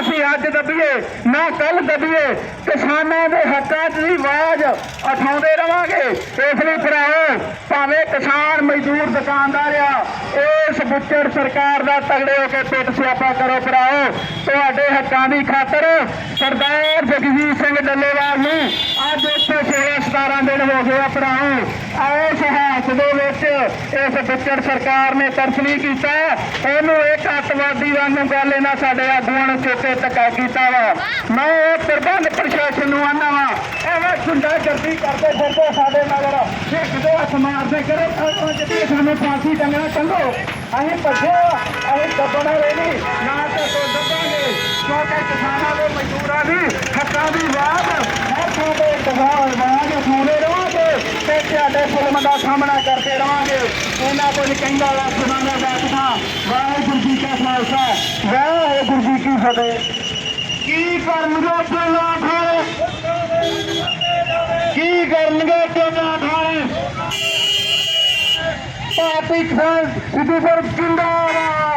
ਅਸੀਂ ਅੱਜ ਦੱਬੀਏ, ਨਾ ਕੱਲ ਦੱਬੀਏ। ਕਿਸਾਨਾਂ ਦੇ ਹੱਕਾਂ 'ਚ ਵੀ ਆਵਾਜ਼ ਉਠਾਉਂਦੇ ਰਵਾਂਗੇ। ਇਸ ਲਈ ਭਰਾਓ ਭਾਵੇਂ ਕਿਸਾਨ ਮਜ਼ਦੂਰ ਦੁਕਾਨਦਾਰ ਆ, ਇਸ ਬੁੱਚੜ ਸਰਕਾਰ ਦਾ ਤਗੜੇ ਹੋ ਕੇ ਪਿੱਟ ਸਿਆਪਾ ਕਰੋ ਭਰਾਓ ਤੁਹਾਡੇ ਹੱਕਾਂ ਦੀ ਖਾਤਰ ਸਰਦਾਰ ਜਗਜੀਤ ਸਿੰਘ ਡੱਲੇਵਾਲ ਨੂੰ 17 ਭਰਾਓ ਇਸ ਹਾਲਤ ਦੇ ਵਿੱਚ ਇਸ ਬੁੱਚੜ ਸਰਕਾਰ ਨੇ ਤਰਸ ਕੀਤਾ। ਇਹਨੂੰ ਇੱਕ ਅੱਤਵਾਦੀ ਵਾਂਗੂ ਗੱਲ ਇਹਨਾਂ ਸਾਡੇ ਆਗੂਆਂ ਨੂੰ ਚੇਤੇ ਧੱਕਾ ਕੀਤਾ ਵਾ। ਮੈਂ ਇਹ ਪ੍ਰਬੰਧ ਪ੍ਰਸ਼ਾਸਨ ਨੂੰ ਆਨਾ ਵਾ, ਐਵੇਂ ਗੁੰਡਾ ਕਰਦੇ ਫਿਰਦੇ ਸਾਡੇ ਮਗਰ ਸਿੱਖਦੇ ਹੱਥ ਮਾਰਦੇ ਕਰੇ ਤਾਂ ਜਿੱਤੇ ਸਾਨੂੰ ਫਾਂਸੀ ਟੰਗਣਾ ਚੱਲੋ। ਅਸੀਂ ਭੱਜੇ, ਅਸੀਂ ਦੱਬਣਾ ਰਹਿਣੀ ਨਾ ਤੇ ਤੋਂ ਦੱਬਾਂਗੇ। ਕਿਉਂਕਿ ਕਿਸਾਨਾਂ ਦੇ ਮਜ਼ਦੂਰਾਂ ਦੀ ਹੱਕਾਂ ਦੀ ਆਵਾਜ਼ ਹਰ ਥਾਂ ਤੇ ਕਿਸਾਨ ਆਵਾਜ਼ ਉਠਾਉਂਦੇ ਰਵਾਂਗੇ ਤੇ ਤੁਹਾਡੇ ਜ਼ੁਲਮ ਦਾ ਸਾਹਮਣਾ ਕਰਦੇ ਰਵਾਂਗੇ। ਇਹਨਾਂ ਕੋਲ ਕਹਿੰਦਾ ਵਾ ਸੁਣਾਣਾ ਬੈਠਾ ਵਾਹਿਗੁਰੂ ਜੀ ਕਾ ਖਾਲਸਾ। ਵਾਹਿਗੁਰੂ ਜੀ ਕੀ ਫਤਿਹ। ਕੀ ਕਰਨਗੇ ਚੋਲਾ ਖਾਣੇ ਕੀ ਕਰਨਗੇ ਚੋਲਾ ਖਾਣੇ ਭਾਰਤੀ ਕਿਸਾਨ ਸਿੱਧੂਪੁਰ ਜਿੰਦਾਬਾਦ।